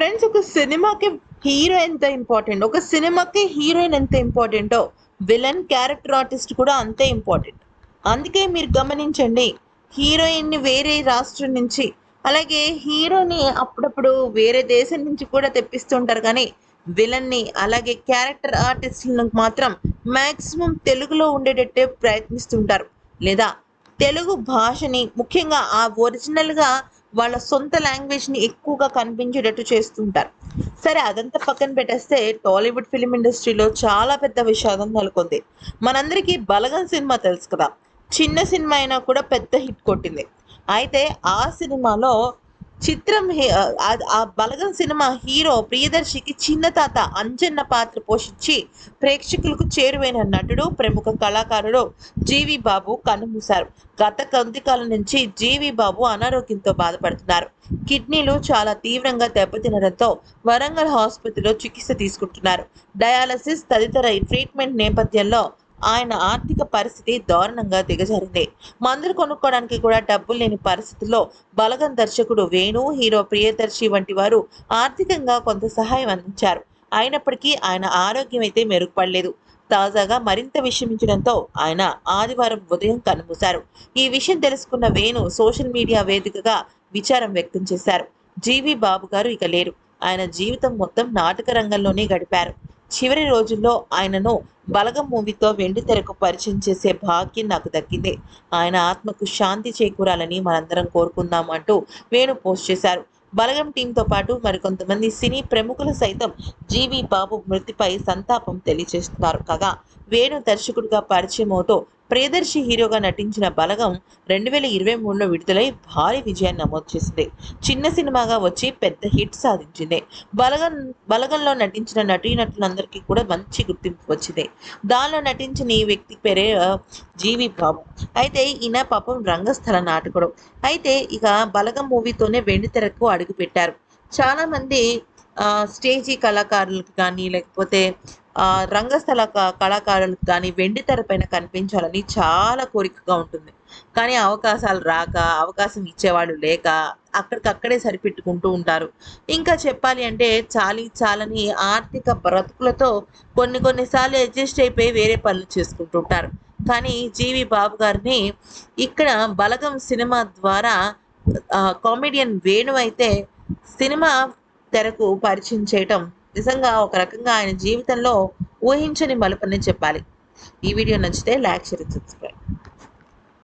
Friends ఒక సినిమాకి hero ఎంత ఇంపార్టెంట్? ఒక సినిమాకి హీరోయిన్ ఎంత ఇంపార్టెంటో? విలన్ క్యారెక్టర్ ఆర్టిస్ట్ కూడా అంతే ఇంపార్టెంట్. అందుకే మీరు గమనించండి హీరోయిన్ని వేరే రాష్ట్రం నుంచి అలాగే హీరోని అప్పుడప్పుడు వేరే దేశం నుంచి కూడా తెప్పిస్తుంటారు కానీ విలన్ని అలాగే క్యారెక్టర్ ఆర్టిస్ట్లను మాత్రం మ్యాక్సిమం తెలుగులో ఉండేటట్టే ప్రయత్నిస్తుంటారు. లేదా తెలుగు భాషని ముఖ్యంగా ఆ ఒరిజినల్గా వాళ్ళ సొంత లాంగ్వేజ్ని ఎక్కువగా కనిపించేటట్టు చేస్తుంటారు. సరే అదంతా పక్కన పెట్టేస్తే టాలీవుడ్ ఫిలిం ఇండస్ట్రీలో చాలా పెద్ద విషాదం నెలకొంది. మనందరికీ బలగం సినిమా తెలుసు కదా. చిన్న సినిమా అయినా కూడా పెద్ద హిట్ కొట్టింది. అయితే ఆ సినిమాలో చిత్రం హీ- ఆ- బలగం సినిమా హీరో ప్రియదర్శికి చిన్న తాత అంజన్న పాత్ర పోషించి ప్రేక్షకులకు చేరువైన నటుడు ప్రముఖ కళాకారుడు జీవి బాబు కన్నుమూశారు గత కొద్ది నుంచి జీవి బాబు అనారోగ్యంతో బాధపడుతున్నారు. కిడ్నీలు చాలా తీవ్రంగా దెబ్బతినడంతో వరంగల్ ఆసుపత్రిలో చికిత్స తీసుకుంటున్నారు. డయాలసిస్ తదితర ట్రీట్మెంట్ నేపథ్యంలో ఆయన ఆర్థిక పరిస్థితి దారుణంగా దిగజారింది. మందులు కొనుక్కోవడానికి కూడా డబ్బులు లేని పరిస్థితుల్లో బలగం దర్శకుడు వేణు హీరో ప్రియదర్శి వంటి వారు ఆర్థికంగా కొంత సహాయం అందించారు. అయినప్పటికీ ఆయన ఆరోగ్యం అయితే మెరుగుపడలేదు. తాజాగా మరింత విషమించడంతో ఆయన ఆదివారం ఉదయం కన్నుమూశారు. ఈ విషయం తెలుసుకున్న వేణు సోషల్ మీడియా వేదికగా విచారం వ్యక్తం చేశారు. జీవి బాబు గారు ఇక లేరు. ఆయన జీవితం మొత్తం నాటక రంగంలోనే గడిపారు. చివరి రోజుల్లో ఆయనను బలగం మూవీతో వెండి తెరకు పరిచయం చేసే భాగ్యం నాకు దక్కింది. ఆయన ఆత్మకు శాంతి చేకూరాలని మనందరం కోరుకుందాం అంటూ వేణు పోస్ట్ చేశారు. బలగం టీంతో పాటు మరికొంతమంది సినీ ప్రముఖులు సైతం జీవి బాబు మృతిపై సంతాపం తెలియజేస్తున్నారు. కాగా వేణు దర్శకుడిగా పరిచయమవుతో ప్రియదర్శి హీరోగా నటించిన బలగం రెండు వేల ఇరవై మూడులో విడుదలై భారీ విజయాన్ని నమోదు చేసింది. చిన్న సినిమాగా వచ్చి పెద్ద హిట్ సాధించింది. బలగం బలగంలో నటించిన నటీనటులందరికీ కూడా మంచి గుర్తింపు వచ్చింది. దానిలో నటించిన ఈ వ్యక్తి పేరే జీవి బాబు. అయితే ఈయన పాపం రంగస్థల నాటకుడు. అయితే ఇక బలగం మూవీతోనే వెండితెరకు అడుగు పెట్టారు చాలా మంది ఆ, స్టేజీ కళాకారులకు కానీ లేకపోతే రంగస్థల కళాకారులు కళాకారులకు కానీ వెండి తెరపైన కనిపించాలని చాలా కోరికగా ఉంటుంది. కానీ అవకాశాలు రాక అవకాశం ఇచ్చేవాళ్ళు లేక అక్కడికక్కడే సరిపెట్టుకుంటూ ఉంటారు. ఇంకా చెప్పాలి అంటే చాలి చాలని ఆర్థిక బ్రతుకులతో కొన్ని కొన్నిసార్లు అడ్జస్ట్ అయిపోయి వేరే పనులు చేసుకుంటుంటారు కానీ జీవి బాబు గారిని ఇక్కడ బలగం సినిమా ద్వారా కామెడియన్ వేణు అయితే సినిమా తెరకు పరిచయం చేయటం నిజంగా ఒక రకంగా ఆయన జీవితంలో ఊహించని మలుపని చెప్పాలి. ఈ వీడియో నచ్చితే లైక్ షేర్ సబ్స్క్రైబ్.